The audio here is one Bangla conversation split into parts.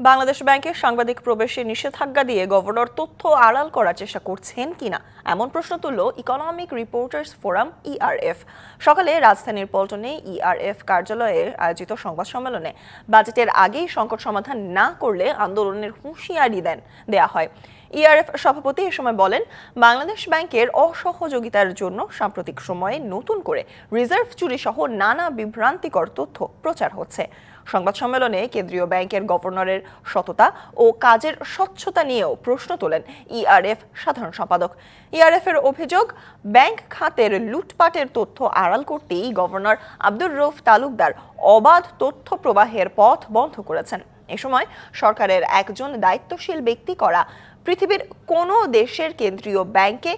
বাংলাদেশ ব্যাংকের সাংবাদিক প্রবেশে নিষেধাজ্ঞা দিয়ে গভর্নর তথ্য আড়াল করার চেষ্টা করছেন কিনা? এমন প্রশ্ন তুলল ইকোনমিক রিপোর্টার্স ফোরাম ইআরএফ সকালে রাজধানীর পল্টনে ইআরএফ কার্যালয়ে আয়োজিত সংবাদ সম্মেলনে বাজেটের আগেই সংকট সমাধান না করলে আন্দোলনের হুঁশিয়ারি দেন, দেয়া হয়। ইআরএফ সভাপতি এ সময় বলেন, বাংলাদেশ ব্যাংকের অসহযোগিতার জন্য সাম্প্রতিক সময়ে নতুন করে রিজার্ভ চুরি সহ নানা বিভ্রান্তিকর তথ্য প্রচার হচ্ছে। সংবাদ সম্মেলনে কেন্দ্রীয় ব্যাংকের গভর্নরের সততা ও কাজের স্বচ্ছতা নিয়েও প্রশ্ন তোলেন ইআরএফ সাধারণ সম্পাদক। ইআরএফ এর অভিযোগ, ব্যাংক খাতের লুটপাটের তথ্য আড়াল করতেই গভর্নর আব্দুর রৌফ তালুকদার অবাধ তথ্য প্রবাহের পথ বন্ধ করেছেন। এ সময় সরকারের একজন দায়িত্বশীল ব্যক্তি করা পৃথিবীর কোনো দেশের কেন্দ্রীয় ব্যাংকে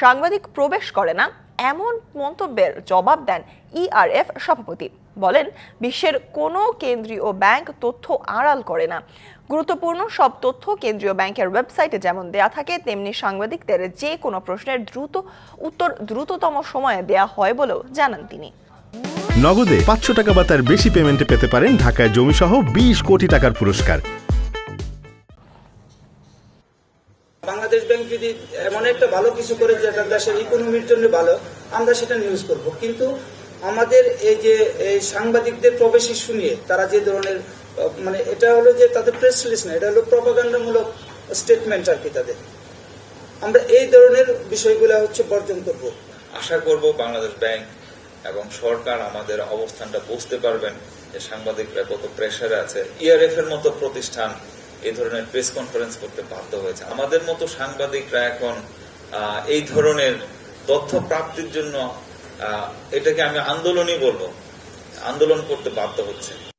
সাংবাদিক প্রবেশ করে না এমন মন্তব্যের জবাব দেন ইআরএফ সভাপতি। বলেন, বিশ্বের কোনো কেন্দ্রীয় ব্যাংক তথ্য আড়াল করে না। গুরুত্বপূর্ণ সব তথ্য কেন্দ্রীয় ব্যাংকের ওয়েবসাইটে যেমন দেয়া থাকে, তেমনি সাংবাদিকদের যে কোনো প্রশ্নের দ্রুত উত্তর দ্রুততম সময়ে দেয়া হয় বলেও জানান তিনি। নগদে পাঁচশো টাকা বা তার বেশি পেমেন্টে পেতে পারেন ঢাকায় জমিসহ বিশ কোটি টাকার পুরস্কার। বাংলাদেশ ব্যাংক যদি এমন একটা ভালো কিছু করে যেটা দেশের ইকোনমির জন্য ভালো, আমরা সেটা নিউজ করব। কিন্তু আমাদের এই যে, এই সাংবাদিকদের প্রবেশী শুনিয়ে তারা যে ধরনের মানে এটা হলো যে তাদের প্রেস রিলিজ না, এটা হলো প্রপাগান্ডামূলক স্টেটমেন্ট আর কি তাদের। আমরা এই ধরনের বিষয়গুলো হচ্ছে বর্জন করব। আশা করব বাংলাদেশ ব্যাংক এবং সরকার আমাদের অবস্থানটা বুঝতে পারবেন। যে সাংবাদিকরা কত প্রেসারে আছে। ইআরএফ এর মতো প্রতিষ্ঠান এই ধরনের প্রেস কনফারেন্স করতে বাধ্য হয়েছে। আমাদের মতো সাংবাদিকরা এখন এই ধরনের তথ্য প্রাপ্তির জন্য এটাকে আমি আন্দোলনই বলব, আন্দোলন করতে বাধ্য হচ্ছে।